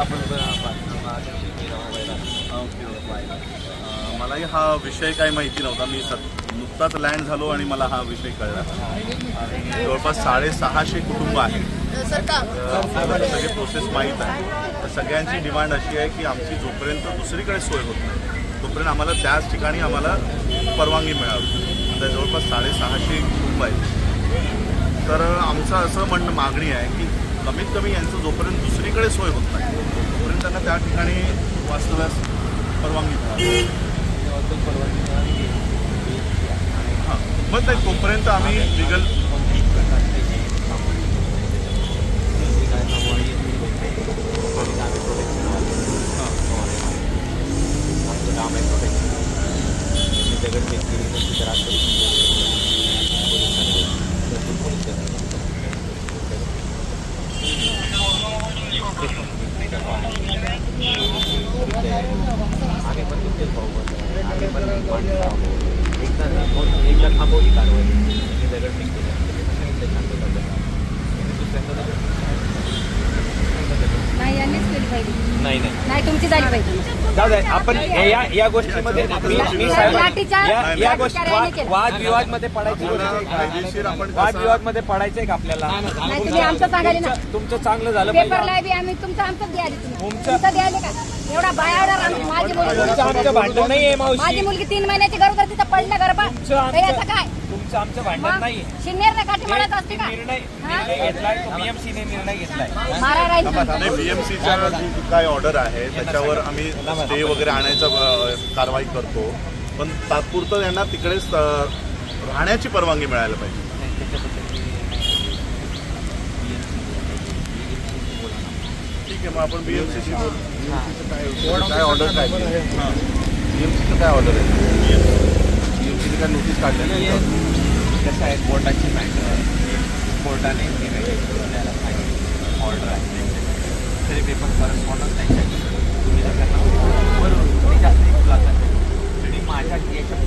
आपण ओके मलाही हा विषय काही माहिती नव्हता. मी नुकताच लँड झालो आणि मला हा विषय कळला. आणि जवळपास साडेसहाशे कुटुंब आहेत. आपल्याला सगळे प्रोसेस माहीत आहे. तर सगळ्यांची डिमांड अशी आहे की आमची जोपर्यंत दुसरीकडे सोय होत नाही तोपर्यंत आम्हाला त्याच ठिकाणी आम्हाला परवानगी मिळावी. आता जवळपास साडेसहाशे कुटुंब आहेत. तर आमचं असं म्हणणं मागणी आहे की कमीत कमी यांचं जोपर्यंत दुसरीकडे सोय होत नाही तोपर्यंत त्यांना त्या ठिकाणी वास्तव्यास परवानगी मिळावी हां मग नाही तोपर्यंत आम्ही लिगल पण तुमचेच भाऊ बनलो आम्ही पण माणसं आहोत एकदा नाही, एकदा थांबवली कारवाई त्यांनी दगड फेक केलं त्यांनी सांगितलं शांत झालं त्यांनी दुसऱ्यांदा दगड नाही यांनीच केली पाहिजे नाही नाही. नाही तुमची झाली पाहिजे. जाऊ दे आपण या या गोष्टीमध्ये मी मी या- या गोष्टी. वादविवादमध्ये पडायची गोष्ट? कायदेशीर आपण वादविवादमध्ये पडायचंय का आपल्याला? नाही तुम्ही आमचं ना. तुमचं- तुमचं चांगलं झालं पेपर पाहिजे. लाय बी आम्ही तुमचं आमचं द्यायला तुम्ही. तुमचं- तुमचं द्यायला का? एवढा बायावर आम्ही माझी तुमचं मुलगी आमचं भांडण नाहीये माझी मावशी मुलगी तीन महिन्याची गरोदर तिथं पडलं गरबा. याचं काय? तुमचं आमचं भांडण मग नाहीये. शिन्नेरने काठी मारत असते का? निर्णय? निर्णय घेतलाय बीएमसी ने निर्णय घेतलाय. मारा राहील नाही बीएमसीच्या जी काय ऑर्डर आहे त्याच्यावर आम्ही स्टे वगैरे आणायचा अ, कारवाई करतो. पण तात्पुरतं त्यांना तिकडेच अ, राहण्याची परवानगी मिळायला पाहिजे. ठीक आहे मग आपण बीएमसीशी काय ऑर्डर काय बीएमसीचं काय ऑर्डर आहे? बीएमसीने काय नोटीस काढलेली आहे कसं आहे कोर्टाची मॅटर कोर्टाने द्यायला सांगितलं ऑर्डर आहे. तरी पेपर करस्पॉन्डन्स त्यांच्याकडे तुम्ही जर त्यांना बरोबर. तुम्ही जास्त केला. आणि माझ्या याच्या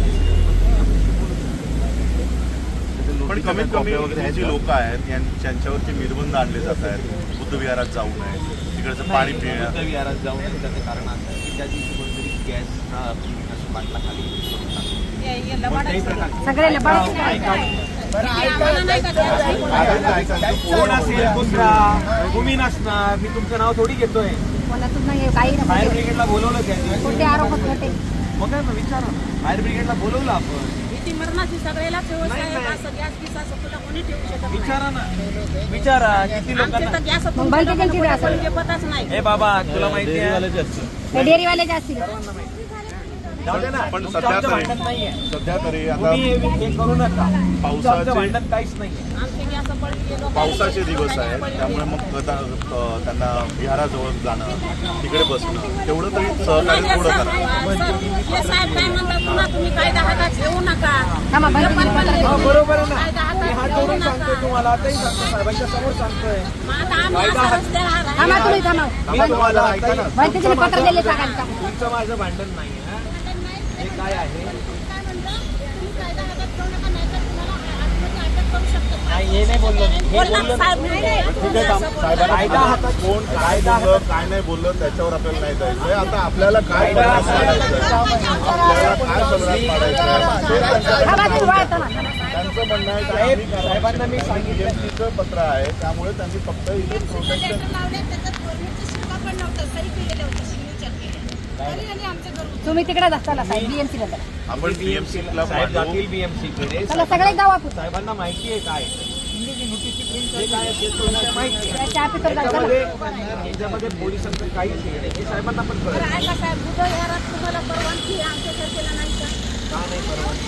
पण कमीत कमी हे जी लोक आहेत ज्यांच्यावरती निर्बंध आणले जात आहेत बुद्धविहारात जाऊ नये तिकडचं पाणी पिण्या बुद्ध विहारात जाऊन त्याचं कारण असं आहे. की त्या दिवशी कोणतरी गॅस बाटला खाली सगळे लबाड कोण असेल दुसरा तुम्ही नसणार. मी तुमचं नाव थोडी घेतोय. कोणातून नाही काही फायर नाही ब्रिगेडला बोलवलं त्यांनी. कोणते आरोप होते मग काय मग विचारा. फायर ब्रिगेडला बोलवलं आपण. भीती मरणाची सगळ्यालाच व्यवस्था नाही, आहे नाही. असं गॅस गिस असं तुला कोणी ठेवू शकत नाही. विचारा ना. विचारा किती लोकांना गॅस. पतच नाही. हे बाबा तुला माहिती आहे. डेअरीवाले जास्ती. पण सध्या तरी- सध्या तरी आता हे हे पावसाचे- काहीच लोक पावसाचे दिवस आहेत त्यामुळे मग त्यांना विहाराजवळ जाणं तिकडे बसणं तेवढं तरी सहकार्य थोडं करा हे हा, बरोबर सांगतोय तुम्हाला आताही सांगतो साहेबांच्या समोर सांगतोय मी तुम्हाला ऐका ना तुमचं माझं भांडण नाही हा आहे. नाही हे नाही बोललो. हे बोलता. कायदा हातात कोण काय बोललं काय नाही बोललं त्याच्यावर आपल्याला नाही जायचंय आता आपल्याला काय बदलाव पाडायचंय आपल्याला काय बदलाव पाडायचंय ते त्यांच्या- थांबा तुम्ही वाढता ना त्यांचं म्हणणं आहे की साहेब, आम्ही करायचं. साहेबांना मी सांगितलं. BMC चं पत्र आहे त्यामुळे त्यांनी फक्त इथे प्रोटेक्शन लेटर लावले, त्याच्यात गव्हर्नमेंटचं शिक्का पण नव्हतं, सही केलेलं होतं, signature केलेलं. तुम्ही तिकडे चला साहेब बीएमसी ला आपण बीएमसीला साहेब जातील बीएमसी कडे. चला सगळे जाऊ आपण. साहेबांना माहिती आहे काय? हे काय असेल तो विषय माहिती आहे. चला. पोलिसांचं काहीच हे नाही. हे साहेबांना पण कळत. बरं, ऐका साहेब, बुधवारात तुम्हाला परवानगी आहे, आमच्या सारख्याला नाही का? का नाही परवानगी?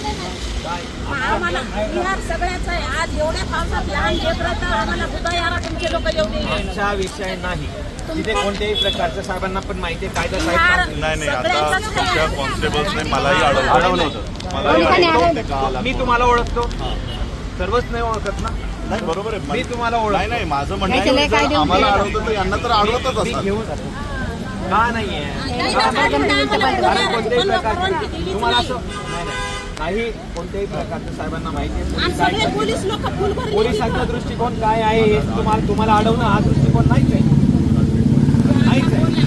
काय? मग आम्हाला विहार सगळ्याच आहे. आज एवढ्या पावसात लहान लेकरं तर आम्हाला बुधवारा तुमचे लोक. आमचा विषय नाही. तिथे कोणत्याही प्रकारचं साहेबांना पण माहिती आहे कायदा साहेब. नाही नाही आता तुमच्या आहे. कॉन्स्टेबल्सने मलाही अडवलं अडवलं मलाही पोलिसांनी अडवलं अडवलं. ते का आला मी? तुम्हाला ओळखतो सर्वच नाही ओळखत ना नाही बरोबर आहे मी तुम्हाला नाही ओळखतो नाही माझं म्हणणं आहे आम्हाला. अडवतं तर यांना तर अडवतच असतात का नाहीये नाही, नाही, नाही? नाही, बुधवाराची कोणत्याही प्रकारचं तुम्हाला नाही. असं नाही नाही काही कोणत्याही प्रकारचं साहेबांना माहिती आहे पोलिसांचा दृष्टिकोन काय आहे हे तुम्हाला तुम्हाला अडवणं हा दृष्टिकोन नाहीच आहे नाहीच आहे एवढं लेकरं पावसात घालतात, आम्हाला उदयारात याची परवानगी दिली नाही तुम्ही.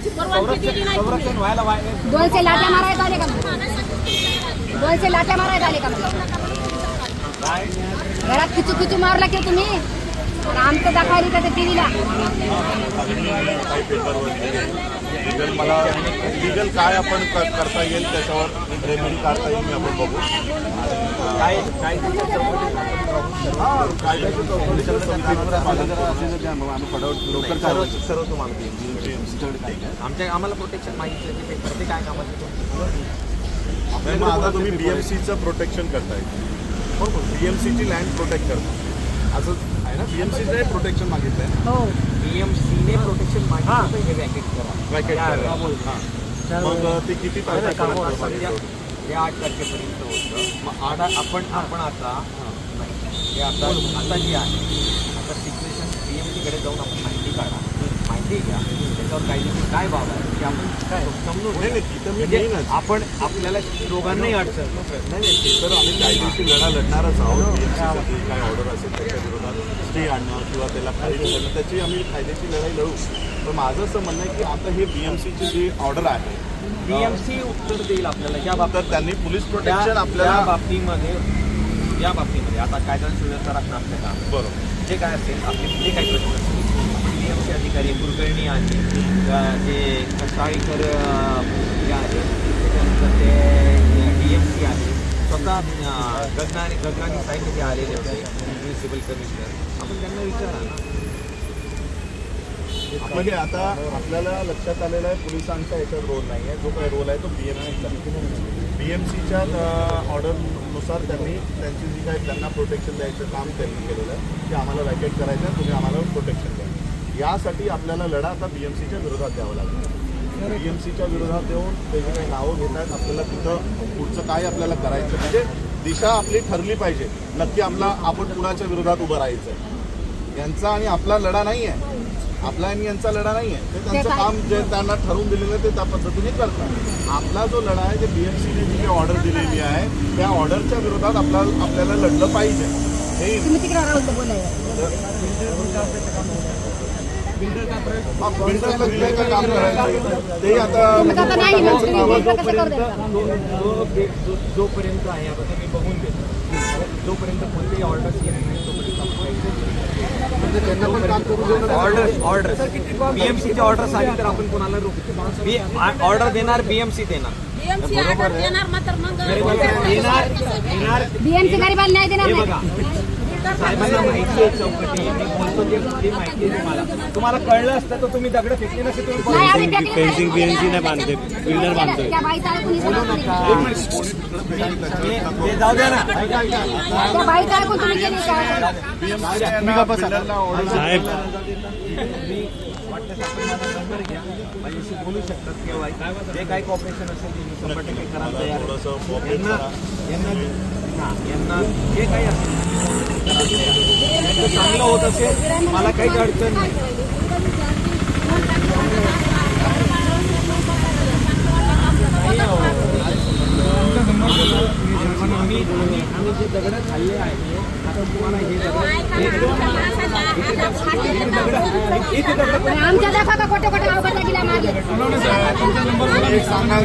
संरक्षण व्हायला दोनशे लाट्या मारायला आले का दोनशे लाट्या मारायला आले का घरात किचू किचू मारला की तुम्ही आमचं दाखवायला का ते टीव्हीला लिगल मला लिगल काय आपण करता येईल त्याच्यावर रेमेडी काढता येईल आपण बघू काय काय हा, आम्हाला लवकर सर्व सर्व तुम्हाला देईन. आमच्या आम्हाला प्रोटेक्शन मागितलं की ते काय मग आता तुम्ही बीएमसीचं प्रोटेक्शन करताय बीएमसीची लँड प्रोटेक्ट करता असं आहे ना? बीएमसीचे प्रोटेक्शन मागितलंय. ना हो बीएमसीने प्रोटेक्शन मागितलं हे वॅकेट करा. हां. मग ते किती तारखेपर्यंत हे आठ तारखेपर्यंत होतं. मग आता आपण आपण आता हे आता आता जे आहे आता सिच्युएशन पी एम सीकडे जाऊन आपण माहिती काढा. माहिती घ्या. त्याच्यावर काही दिवशी काय बाब आहे? ते आपण काय समजून म्हणजे. आपण आपल्याला दोघांनाही अडचण नाही नाही ते तर आम्ही काही दिवशी लढा लढणारच आहोत. काय ऑर्डर असेल त्याच्या विरोधात स्टे आणणं किंवा त्याला खाली करणं त्याची आम्ही कायद्याची लढाई लढू. पण माझं असं म्हणणं आहे की आता हे बीएमसीची जी ऑर्डर आहे बीएमसी उत्तर देईल आपल्याला. ज्या बाबत तर त्यांनी पोलीस प्रोटेक्शन त्या आपल्याला बाबतीमध्ये या बाबतीमध्ये आता कायदा आणि सुव्यवस्था राखणं आपलं काम बरोबर. जे काय असेल आपले जे काही प्रश्न असतील पीएमसी अधिकारी कुलकर्णी आहे अ, जे कसाळीकर अ, हे आहे त्याच्यानंतर ते डी एम सी आहे स्वतः गगनानी गगनानी साहेब जे आलेले होते म्युन्सिपल कमिशनर आपण त्यांना विचारा ना. म्हणजे आता आपल्याला लक्षात आलेलं आहे पोलिसांचा याच्यात रोल नाही आहे जो काही रोल आहे तो बी एम सीच्या ऑर्डरनुसार त्यांनी त्यांची जी काय त्यांना प्रोटेक्शन द्यायचं काम त्यांनी केलेलं आहे ते आम्हाला वॅकेट करायचं आहे तुम्ही आम्हाला प्रोटेक्शन द्या. यासाठी आपल्याला लढा आता बी एम सीच्या विरोधात द्यावा लागेल. सीच्या विरोधात देऊन त्याची काही नावं घेत आहेत आपल्याला तिथं पुढचं काय आपल्याला करायचं म्हणजे दिशा आपली ठरली पाहिजे. नक्की आपला आपण कुणाच्या विरोधात उभं राहायचं आहे. यांचा आणि आपला लढा नाही आहे आपला आणि यांचा लढा नाही आहे ते त्यांचं? काम जे त्यांना ठरवून दिलेलं आहे ते त्या पद्धतीने करतात. आपला जो लढा आहे ते बीएमसीने जी काही ऑर्डर दिलेली आहे त्या ऑर्डरच्या विरोधात आपला आपल्याला लढलं पाहिजे. हे बिल्डरला का काम करायचं ते आता जोपर्यंत आहे आता मी बघून घेतो. जोपर्यंत कोणतीही ऑर्डर येत नाही तोपर्यंत ऑर्डर ऑर्डर बीएमसीची ऑर्डर आली तर आपण कोणाला रोखू ऑर्डर देणार बीएमसी देणार? Order देणार मात्र मग देणार देणार. बीएमसी गरीबाला नाही देणार नाही बघा. साहेबांना माहिती आहे चौकटी. मी बोलतो माहिती आहे तुम्हाला. तुम्हाला कळलं असतं तर तुम्ही दगड फेकले नसते तुम्ही. फेन्सिंग बीएमसी नाही बांधते बिल्डर बांधतोय. त्या जाऊ द्या ना. ऐका, ऐका. त्या बाईचा ऐकून तुम्ही केली का साहेब. मी माझा नंबर घ्या. माझ्याशी बोलू शकतात केव्हा जे काही कॉपरेशन असेल ते मी शंभर टक्के करायला तयार आहे. थोडंसं cooperate यांना यांना जे काही असेल चांगलं होत असेल मला काहीच अडचण नाही. दगड खाल्ले आहे आता तुम्हाला हे दगड हे आमच्या दाखवा का खोटे खोटे नाव करता गेला एक सांगाल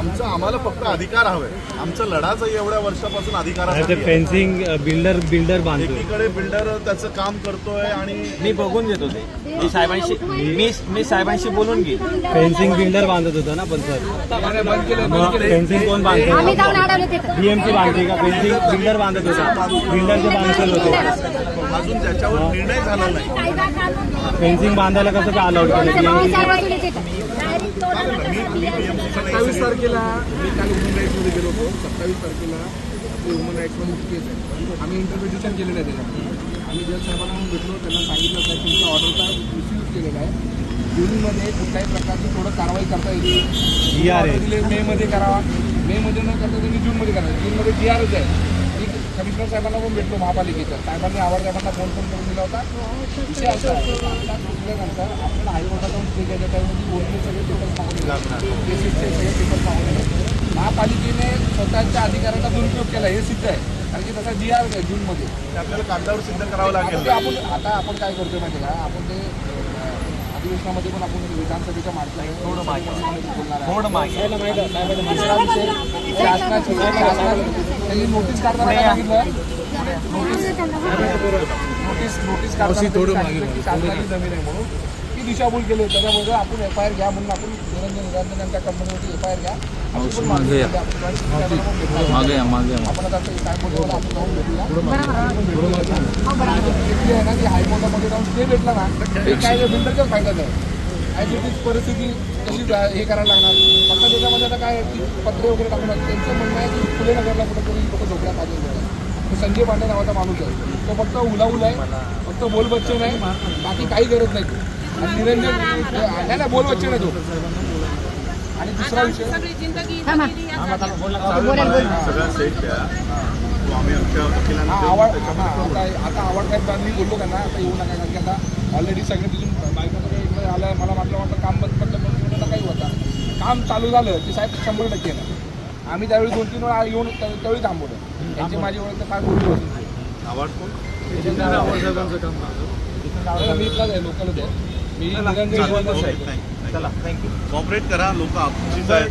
आमचं आम्हाला फक्त अधिकार हवे. आमचं लढाचं एवढ्या वर्षापासून अधिकारासाठी आहे. फेन्सिंग बिल्डर बिल्डर बांधतो एकीकडे बिल्डर त्याचं काम करतोय आणि मी बघून घेतो ते. मी साहेबांशी मी मी साहेबांशी बोलून घेईल फेन्सिंग बिल्डर बांधत होता ना पण सर. मग फेन्सिंग कोण आम्ही बांधतो बीएमसी बांधते का? फेन्सिंग बिल्डर बांधत होता. बिल्डरचे बांधत होते. अजून ज्याच्यावर निर्णय झाला नाही. फेन्सिंग बांधायला कसं काय अलाउड केलं? सत्तावीस तारखेला. मी काल ह्युमन राईट्समध्ये गेलो होतो. सत्तावीस तारखेला आपली ह्युमन राईट्समध्ये केस आहे. आम्ही इंटरप्रिटेशन केलेलं आहे त्याच्यात. आम्ही जज साहेबांना म्हणून भेटलो त्यांना सांगितलं साहेब तुमच्या ऑर्डरचा मिसयूज केलेला आहे. जूनमध्ये कुठल्याही प्रकारची थोडं कारवाई करता येईल ऑर्डर दिले मेमध्ये करावा. मेमध्ये न करता तुम्ही जूनमध्ये करा. जूनमध्ये जी आरच आहे. कमिशनर साहेबांना पण भेटलो महापालिकेच्या. साहेबांनी आवाज साहेबांना फोन पण करून दिला होता. विषय असा आहे आता सुटल्यानंतर आपल्याला हायकोर्टात जाऊन स्टे घ्यायच्या त्यामध्ये ओरिजिनल सगळे पेपर्स मागवले केसेसचे सगळे पेपर्स मागवले महापालिकेने स्वतःच्या अधिकाराचा दुरुपयोग केला हे सिद्ध आहे. कारण की तसा जी आर आहे जूनमध्ये आपल्याला कागदावर सिद्ध करावं लागेल. आपण आता आपण काय करतोय माहिती आहे का? आपण ते अधिवेशनामध्ये पण आपण विधानसभेच्या मार्गाने थोडं थोडं मागे. दुसरा विषय शासनाची शासनाची त्यांनी नोटीस काढताना सांगितलं. नोटीस नोटीस काढताना त्यांनी सांगितलं की शासनाची जमीन आहे म्हणून. ती दिशाभूल केली. होती त्याच्यामुळे आपण एफ आय आर घ्या. म्हणून आपण. निरंजन निरंजन यांच्या कंपनीवरती एफ आय आर घ्या. मागे मागे आपण आता ते काय बोलतो मला आपण जाऊन भेटूया. घेतली आहे ना की हायकोर्टामध्ये जाऊन स्टे भेटला ना ते काय बिल्डरच्याच फायद्याच आहे ॲज इट इज परिस्थिती कशी हे करायला लागणार. फक्त त्याच्यामध्ये आता काय आहे की पत्रे वगैरे टाकून त्यांचं म्हणणं आहे की फुले नगरला कुठेतरी लोक झोपड्या पाहिजे तो संजय पांडे नावाचा माणूस आहे. तो फक्त उलाउल आहे फक्त बोल बच्चे नाही बाकी काही गरज नाही. आणि निरंजन नाही नाही बोल बच्चे नाही तो. आणि दुसरा विषय हा. हा आता आवड साहेब मी बोललो त्यांना. आता येऊ नका कारण की आता ऑलरेडी सगळे तिथून बायका आलं मला वाटलं वाटलं काम बंद पडलं पण काम चालू झालं की साहेब शंभर टक्के येणार. आम्ही त्यावेळी दोन तीन वेळा येऊन त्या- त्यावेळी थांबवलं. त्यांची माझी ओळख तर फार गोडी होती कोण? मी इथलाच आहे लोकलच आहे. मी निरंजन शिवाजीच आहे. चला. थँक्यू कॉपरेट करा लोक आहेत.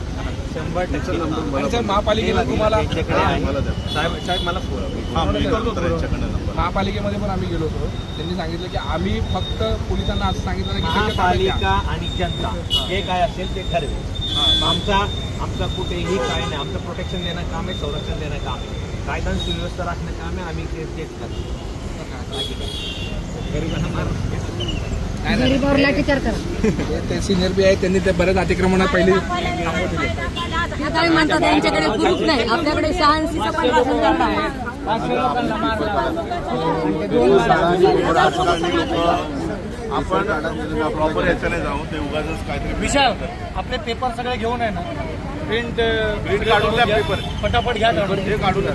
शंभर टक्के. आणि साहेब महापालिकेला तुम्हाला त्यांच्याकडे आहे. मला द्या साहेब साहेब मला फोन हा मी करतो तर यांच्याकडनं नंबर महापालिकेमध्ये पण आम्ही गेलो होतो. त्यांनी सांगितलं की आम्ही फक्त पोलिसांना असं सांगितलं की. महापालिका आणि जनता जे काय असेल ते ठरवेल. आमचा आमचा कुठेही काय नाही. आमचं प्रोटेक्शन देणं काम आहे संरक्षण देणं काम आहे. कायदा सुव्यवस्था राखणं काम आहे आम्ही ते तेच करतो. ते- सिनियर बी आहे त्यांनी ते बऱ्याच अतिक्रमणात पहिले त्यांच्याकडे प्रूफ नाही. आपल्याकडे आपण प्रॉपर याच्याने जाऊ ते उगाच काहीतरी विशाल आपले पेपर सगळे घेऊन आहे ना. प्रिंट प्रिंट काढून द्या पेपर पटापट घ्या. काढून